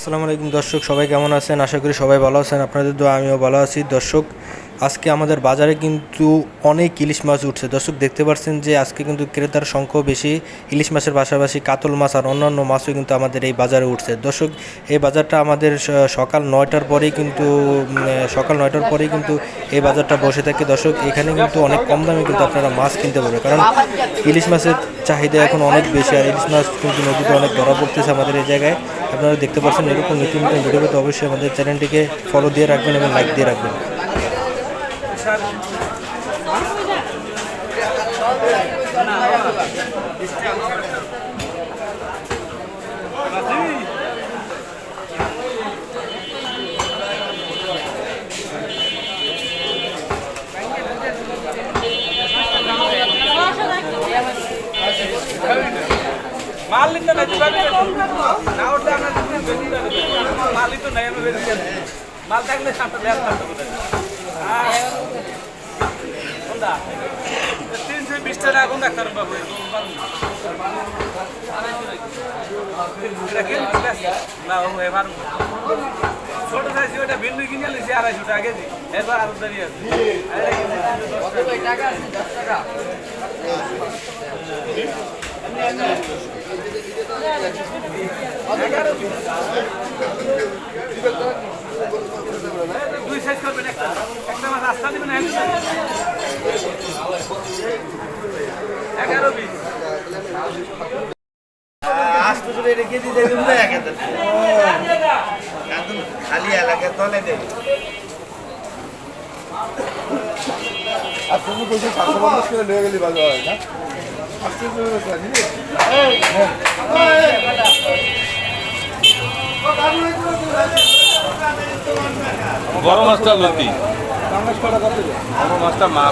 আসসালামু আলাইকুম দর্শক, সবাই কেমন আছেন? আশা করি সবাই ভালো আছেন। আপনাদের দোয়া, আমিও ভালো আছি। দর্শক, আজকে আমাদের বাজারে কিন্তু অনেক ইলিশ মাছ উঠছে। দর্শক, দেখতে পাচ্ছেন যে আজকে কিন্তু ক্রেতার সংখ্যাও বেশি। ইলিশ মাছের পাশাপাশি কাতল মাছ আর অন্যান্য মাছও কিন্তু আমাদের এই বাজারে উঠছে। দর্শক, এই বাজারটা আমাদের সকাল নয়টার পরেই কিন্তু সকাল নয়টার পরেই কিন্তু এই বাজারটা বসে থাকে। দর্শক, এখানে কিন্তু অনেক কম দামে কিন্তু আপনারা মাছ কিনতে পারবে কারণ ইলিশ মাছের চাহিদা এখন অনেক বেশি, আর ইলিশ মাছ কিন্তু নদীতে অনেক ধরা পড়তেছে আমাদের এই জায়গায়। আপনারা দেখতে পাচ্ছেন এরকম নতুন নতুন ভিডিও পেতে অবশ্যই আমাদের চ্যানেলটিকে ফলো দিয়ে রাখবেন এবং লাইক দিয়ে রাখবেন। মাল নিতে নাই না উঠলে আমরা মালই তো নাই আমরা বেশি মাল থাকলে দেড় সাতটা কোনটা? তিনশো বিশ টাকা কোন ডাক্তার বাবু না এবার ছোট সাইজ ওটা ভিন্ডু কিনে নিয়েছি আড়াইশো টাকা কেজি। এবার আরও দাঁড়িয়ে আছে। দুই সাইজ করবেন একটা। একটা মাছ রাস্তা দিবেন এগারো বিশ। আস্তে করে রেখে দিতে না একদম খালি এলাকায় তলে দেবে। আর তুমি কইছো সাতশো পঞ্চাশ করে লয়ে গেলি ভালো হয় না? বড় মাছটা লতি বড় মাছটা না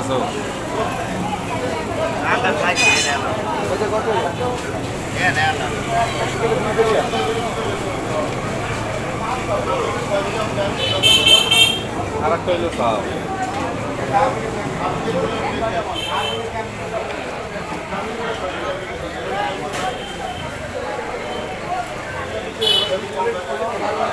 আর একটা হইল সাপ Gracias.